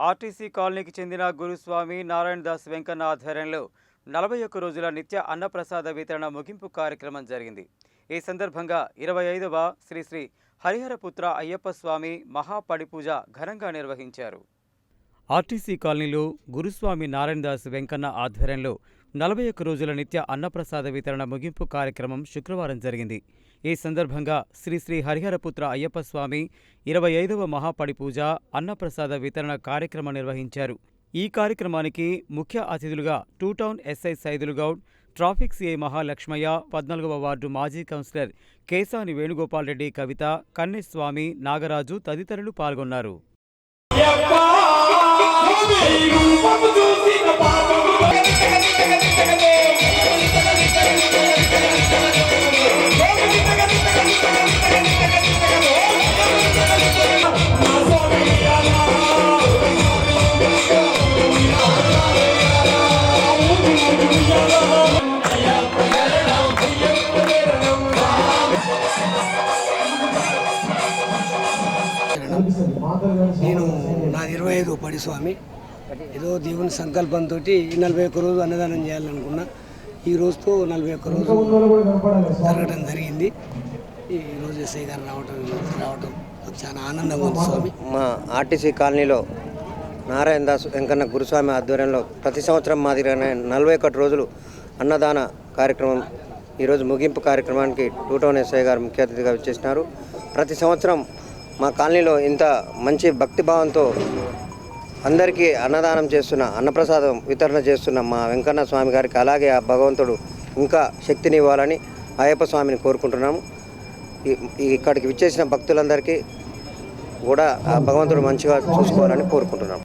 RTC కాలనీకి చెందిన గురుస్వామి నారాయణ దాస్ వెంకన్న ఆధ్వర్యంలో నలభై ఒక్క రోజుల నిత్య అన్నప్రసాద వితరణ ముగింపు కార్యక్రమం జరిగింది. ఈ సందర్భంగా ఇరవై ఐదవ శ్రీ శ్రీ హరిహరపుత్ర అయ్యప్ప స్వామి మహాపడిపూజ ఘనంగా నిర్వహించారు. ఆర్టీసీ కాలనీలో గురుస్వామి నారాయణదాస్ వెంకన్న ఆధ్వర్యంలో నలభై ఒక్క రోజుల నిత్య అన్నప్రసాద వితరణ ముగింపు కార్యక్రమం శుక్రవారం జరిగింది. ఈ సందర్భంగా శ్రీ శ్రీ హరిహరపుత్ర అయ్యప్ప స్వామి ఇరవై ఐదవ మహాపడి పూజ అన్నప్రసాద వితరణ కార్యక్రమం నిర్వహించారు. ఈ కార్యక్రమానికి ముఖ్య అతిథులుగా two town SI Saidulu Goud traffic CI Mahalakshmaiah పద్నాలుగవ వార్డు మాజీ కౌన్సిలర్ కేసాని వేణుగోపాల్ రెడ్డి కవిత కన్నెస్వామి నాగరాజు తదితరులు పాల్గొన్నారు. నేను నాది ఇరవై ఐదు పడి స్వామి. ఏదో దేవుని సంకల్పంతో నలభై ఒక్క రోజు అన్నదానం చేయాలనుకున్నా. ఈ రోజుతో నలభై ఒక్క రోజు జరగడం జరిగింది. ఈ రోజు ఎస్ఐ గారు రావటం రావటం నాకు చాలా ఆనందంగా ఉంది స్వామి. మా ఆర్టీసీ కాలనీలో నారాయణ దాస్ వెంకన్న గురుస్వామి ఆధ్వర్యంలో ప్రతి సంవత్సరం మాదిరిగానే నలభై ఒకటి రోజులు అన్నదాన కార్యక్రమం ఈరోజు ముగింపు కార్యక్రమానికి టూ టౌన్ ఎస్ఐ గారు ముఖ్య అతిథిగా వచ్చేసినారు. ప్రతి సంవత్సరం మా కాలనీలో ఇంత మంచి భక్తిభావంతో అందరికీ అన్నదానం చేస్తున్న అన్నప్రసాదం వితరణ చేస్తున్న మా వెంకన్న స్వామి గారికి అలాగే ఆ భగవంతుడు ఇంకా శక్తిని ఇవ్వాలని అయ్యప్ప స్వామిని కోరుకుంటున్నాము. ఇక్కడికి విచ్చేసిన భక్తులందరికీ కూడా ఆ భగవంతుడు మంచిగా చూసుకోవాలని కోరుకుంటున్నాం